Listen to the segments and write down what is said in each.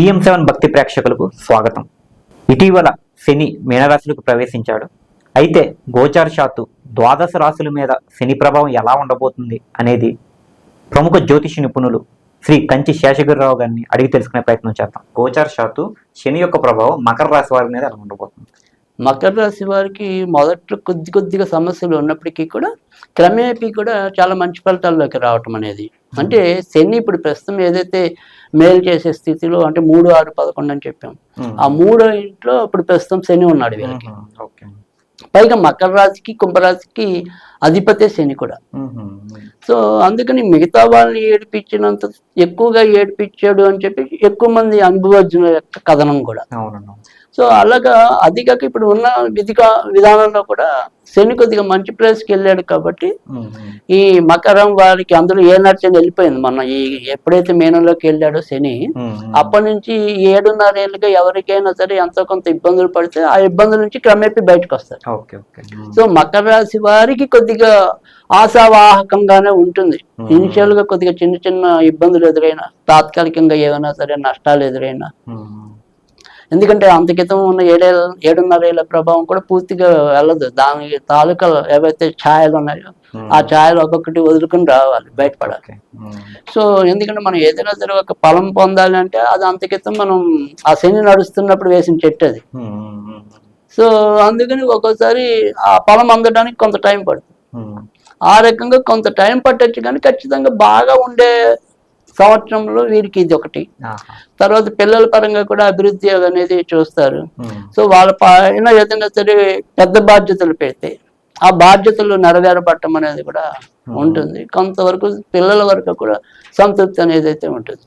PM seven భక్తి ప్రేక్షకులకు స్వాగతం. ఇటీవల శని మీనరాశులకు ప్రవేశించాడు. అయితే గోచారశాత్తు ద్వాదశ రాశుల మీద శని ప్రభావం ఎలా ఉండబోతుంది అనేది ప్రముఖ జ్యోతిష నిపుణులు శ్రీ కంచి శేషగిరిరావు గారిని అడిగి తెలుసుకునే ప్రయత్నం చేద్దాం. గోచారశాత్తు శని యొక్క ప్రభావం మకర రాశి వారి మీద ఎలా ఉండబోతుంది? మకర రాశి వారికి మొదట్లో కొద్ది కొద్దిగా సమస్యలు ఉన్నప్పటికీ కూడా క్రమేపీ కూడా చాలా మంచి ఫలితాల్లోకి రావటం అనేది అంటే శని ఇప్పుడు ప్రస్తుతం ఏదైతే మేలు చేసే స్థితిలో అంటే మూడు ఆరు పదకొండు అని చెప్పాం. ఆ మూడో ఇంట్లో ఇప్పుడు ప్రస్తుతం శని ఉన్నాడు వీళ్ళకి. పైగా మకర రాశికి కుంభరాశికి అధిపతే శని కూడా. సో అందుకని మిగతా వాళ్ళని ఏడిపించినంత ఎక్కువగా ఏడిపించాడు అని చెప్పి ఎక్కువ మంది అనుభవజ్ఞుల యొక్క కథనం కూడా. సో అలాగా అది కాక ఇప్పుడు ఉన్న విధిగా విధానంలో కూడా శని కొద్దిగా మంచి ప్లేస్కి వెళ్ళాడు కాబట్టి ఈ మకరం వారికి అందులో ఏ నడిచని వెళ్ళిపోయింది. మన ఈ ఎప్పుడైతే మేనంలోకి వెళ్ళాడో శని అప్పటి నుంచి ఏడున్నర ఏళ్ళుగా ఎవరికైనా సరే ఎంతో కొంత ఇబ్బందులు పడితే ఆ ఇబ్బందుల నుంచి క్రమేపీ బయటకు వస్తారు సో మకర రాశి వారికి కొద్దిగా ఆశావాహకంగానే ఉంటుంది. ఇనిషియల్గా కొద్దిగా చిన్న చిన్న ఇబ్బందులు ఎదురైనా తాత్కాలికంగా ఏమైనా సరే నష్టాలు ఎదురైనా. ఎందుకంటే అంత క్రితం ఉన్న ఏడేళ్ళ ఏడున్నర ఏళ్ళ ప్రభావం కూడా పూర్తిగా వెళ్ళదు. దాని తాలూకా ఏవైతే ఛాయలు ఉన్నాయో ఆ ఛాయలు ఒక్కొక్కటి వదులుకుని రావాలి బయటపడాలి. సో ఎందుకంటే మనం ఏదైనా సరే ఒక ఫలం పొందాలి అంటే అది అంత క్రితం మనం ఆ శని నడుస్తున్నప్పుడు వేసిన చెట్టు అది. సో అందుకని ఒక్కోసారి ఆ ఫలం అందడానికి కొంత టైం పడుతుంది. ఆ రకంగా కొంత టైం పట్టొచ్చు కానీ ఖచ్చితంగా బాగా ఉండే సంవత్సరంలో వీరికి ఇది ఒకటి. తర్వాత పిల్లల పరంగా కూడా అభివృద్ధి అనేది చూస్తారు. సో వాళ్ళ పైన ఏదైనా సరే పెద్ద బాధ్యతలు పెడితే ఆ బాధ్యతలు నెరవేరపడటం అనేది కూడా ఉంటుంది. కొంతవరకు పిల్లల వరకు కూడా సంతృప్తి అనేది అయితే ఉంటుంది.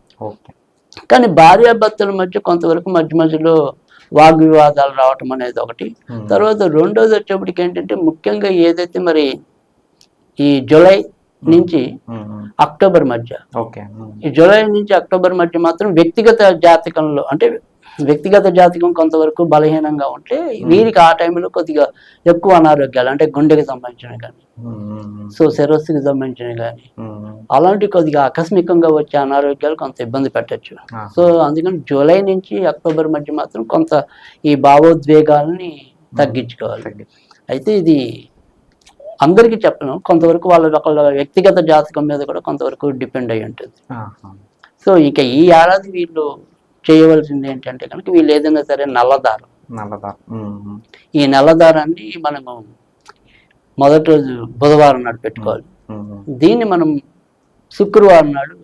కానీ భార్యాభర్తల మధ్య కొంతవరకు మధ్య మధ్యలో వాగ్వివాదాలు రావటం అనేది ఒకటి. తర్వాత రెండోది వచ్చేప్పటికి ఏంటంటే ముఖ్యంగా ఏదైతే మరి ఈ జూలై నుంచి అక్టోబర్ మధ్య. ఓకే. ఈ జూలై నుంచి అక్టోబర్ మధ్య మాత్రం వ్యక్తిగత జాతకంలో అంటే వ్యక్తిగత జాతకం కొంతవరకు బలహీనంగా ఉంటే వీరికి ఆ టైంలో కొద్దిగా ఎక్కువ అనారోగ్యాలు అంటే గుండెకి సంబంధించినవి కానీ సో శిరస్సుకి సంబంధించినవి కానీ అలాంటి కొద్దిగా ఆకస్మికంగా వచ్చే అనారోగ్యాలు కొంత ఇబ్బంది పెట్టచ్చు. సో అందుకని జూలై నుంచి అక్టోబర్ మధ్య మాత్రం కొంత ఈ భావోద్వేగాలని తగ్గించుకోవాలి. అయితే ఇది అందరికీ చెప్పను కొంతవరకు వాళ్ళ ఒకళ్ళ వ్యక్తిగత జాతకం మీద కూడా కొంతవరకు డిపెండ్ అయి ఉంటుంది. సో ఇక ఈ ఏడాది వీళ్ళు చేయవలసింది ఏంటంటే కనుక వీళ్ళు ఏదైనా సరే నల్లదారం. నల్లదా ఈ నల్లదారాన్ని మనము మొదటి రోజు బుధవారం నాడు పెట్టుకోవాలి. దీన్ని మనం శుక్రవారం నాడు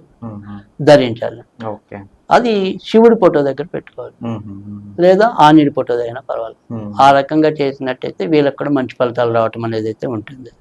ధరించాలి. ఓకే. అది శివుడి ఫోటో దగ్గర పెట్టుకోవాలి. లేదా ఆంజనేయుడి ఫోటో అయినా పర్వాలేదు. ఆ రకంగా చేసినట్టయితే వీళ్ళకి కూడా మంచి ఫలితాలు రావటం అనేది అయితే ఉంటుంది.